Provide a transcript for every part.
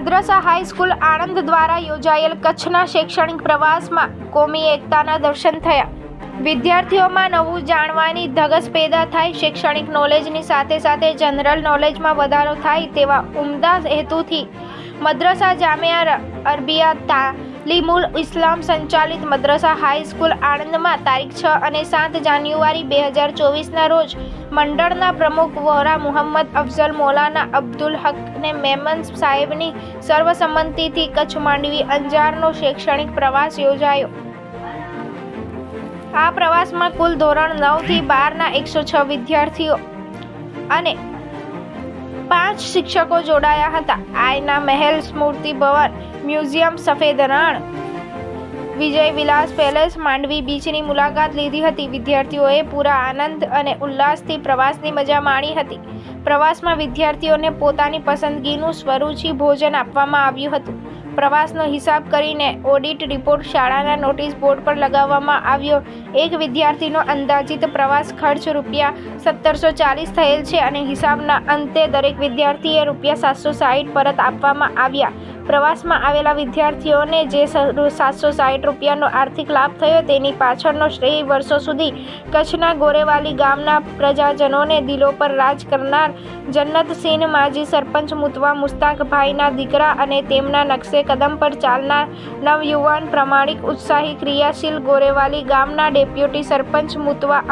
મદ્રસા high school Anand દ્વારા યોજાયેલ કચ્છના શૈક્ષણિક પ્રવાસમાં કોમી એકતાના દર્શન થયા. વિદ્યાર્થીઓમાં નવું જાણવાની ધગસ પેદા થાય, શૈક્ષણિક નોલેજની સાથે સાથે જનરલ નોલેજમાં વધારો થાય તેવા ઉમદા હેતુથી મદ્રસા જામિયા અરબિયા તાલીમુલ ઇસ્લામ સંચાલિત મદ્રસા હાઈસ્કૂલ આણંદમાં તારીખ છ અને સાત જાન્યુઆરી બે હજાર ચોવીસના રોજ મંડળના પ્રમુખ વોરા મુહમ્મદ અફઝલ મૌલાના અબ્દુલ હકને મેમન સાહેબની સર્વસંમતિથી કચ્છ માંડવી અંજારનો શૈક્ષણિક પ્રવાસ યોજાયો. આ પ્રવાસમાં કુલ ધોરણ નવથી બારના એકસો છ વિદ્યાર્થીઓ અને પાંચ શિક્ષકો જોડાયા હતા. આયના મહેલ સ્મૃતિ ભવન મ્યુઝિયમ સફેદ રણ વિજય વિલાસ પેલેસ માંડવી બીચની મુલાકાત લીધી હતી. વિદ્યાર્થીઓએ પૂરા આનંદ અને ઉલ્લાસથી પ્રવાસની મજા માણી હતી. પ્રવાસમાં વિદ્યાર્થીઓને પોતાની પસંદગીનું સ્વરૂચિ ભોજન આપવામાં આવ્યું હતું. પ્રવાસનો હિસાબ કરીને ઓડિટ રિપોર્ટ શાળાના નોટિસ બોર્ડ પર લગાવવામાં આવ્યો. એક વિદ્યાર્થીનો અંદાજિત પ્રવાસ ખર્ચ રૂપિયા સત્તરસો ચાલીસ થયેલ છે અને હિસાબના અંતે દરેક વિદ્યાર્થીએ રૂપિયા સાતસો સાહીઠ પરત આપવામાં આવ્યા. પ્રવાસમાં આવેલા વિદ્યાર્થીઓને જે સાતસો સાહીઠ રૂપિયાનો આર્થિક લાભ થયો તેની પાછળનો શ્રેય વર્ષો સુધી કચ્છના ગોરેવાલી ગામના પ્રજાજનોને દિલો પર રાજ કરનાર જન્નતસિંહ માજી સરપંચ મુતવા મુસ્તાકભાઈના દીકરા અને તેમના નકશે કદમ પર ચાલનાર નવયુવાન પ્રમાણિક ઉત્સાહી ક્રિયાશીલ ગોરેવાલી ગામના ડેપ્યુટી સરપંચ મુતવા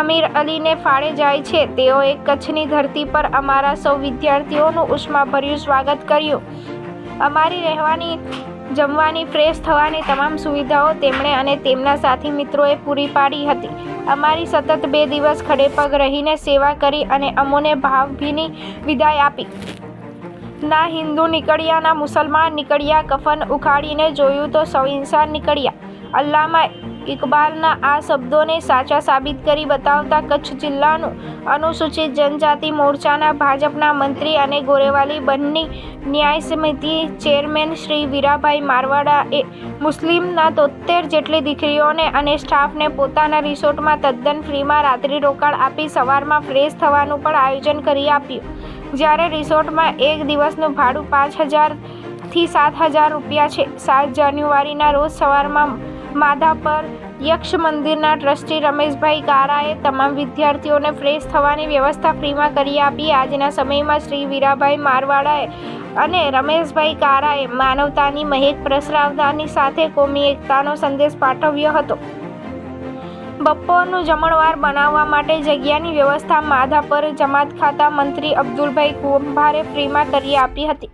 અમીર અલીને ફાળે જાય છે. તેઓએ કચ્છની ધરતી પર અમારા સૌ વિદ્યાર્થીઓનું ઉષ્માભર્યું સ્વાગત કર્યું. અમારી રહેવાની, જમવાની ફ્રેશ થવાની તમામ સુવિધાઓ તેમણે અને તેમના સાથી મિત્રોએ પૂરી પાડી હતી. અમારી સતત બે દિવસ ખડેપગ રહીને સેવા કરી અને અમોને ભાવભીની વિદાય આપી. ના હિન્દુ નીકળ્યા, ના મુસલમાન નીકળ્યા, કફન ઉખાડીને જોયું તો સૌ ઇન્સાન નીકળ્યા. અલ્લામા ઇકબાલના આ શબ્દોને સાચા સાબિત કરી બતાવતા કચ્છ જિલ્લાનું અનુસૂચિત જનજાતિ મોરચાના ભાજપના મંત્રી અને ગોરેવાલી બંની ન્યાય સમિતિ ચેરમેન શ્રી વીરાભાઈ મારવાડાએ મુસ્લિમના તોતેર જેટલી દીકરીઓને અને સ્ટાફને પોતાના રિસોર્ટમાં તદ્દન ફ્રીમાં રાત્રિ રોકાણ આપી સવારમાં ફ્રેશ થવાનું પણ આયોજન કરી આપ્યું. જ્યારે રિસોર્ટમાં એક દિવસનું ભાડું પાંચ હજારથી સાત હજાર રૂપિયા છે. સાત જાન્યુઆરીના રોજ સવારમાં માધાપર યક્ષ મંદિરના ટ્રસ્ટી રમેશભાઈ કારાએ તમામ વિદ્યાર્થીઓને ફ્રેશ થવાની વ્યવસ્થા ફ્રીમાં કરી આપી. આજના સમયમાં શ્રી વીરાભાઈ મારવાડાએ અને રમેશભાઈ કારાએ માનવતાની મહેક પ્રસરાવતાની સાથે કોમી એકતાનો સંદેશ પાઠવ્યો હતો. બપોરનું જમણવાર બનાવવા માટે જગ્યાની વ્યવસ્થા માધાપર જમાત ખાતા મંત્રી અબ્દુલભાઈ કુંભારે ફ્રીમાં કરી આપી હતી.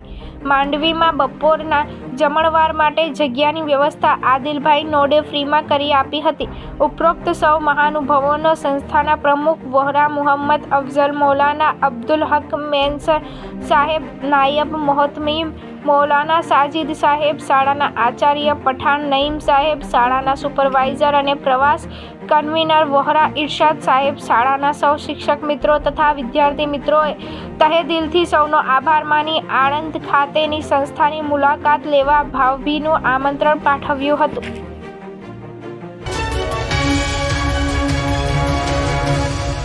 માંડવીમાં બપોરના જમણવાર માટે જગ્યાની વ્યવસ્થા આદિલભાઈ નોડે ફ્રીમાં કરી આપી હતી. ઉપરોક્ત સૌ મહાનુભાવોનો સંસ્થાના પ્રમુખ વોહરા મુહમ્મદ અફઝલ, મૌલાના અબ્દુલ હક મેન્સ સાહેબ, નાયબ મોહતમીમ મૌલાના સાજિદ સાહેબ, શાળાના આચાર્ય પઠાણ નઈમ સાહેબ, શાળાના સુપરવાઇઝર અને પ્રવાસ કન્વીનર વોહરા ઇરશાદ સાહેબ, શાળાના સૌ શિક્ષક મિત્રો તથા વિદ્યાર્થી મિત્રોએ તહે દિલથી સૌનો આભાર માની આણંદ ખાતેની સંસ્થાની મુલાકાત લેવા ભાવભીનું આમંત્રણ પાઠવ્યું હતું.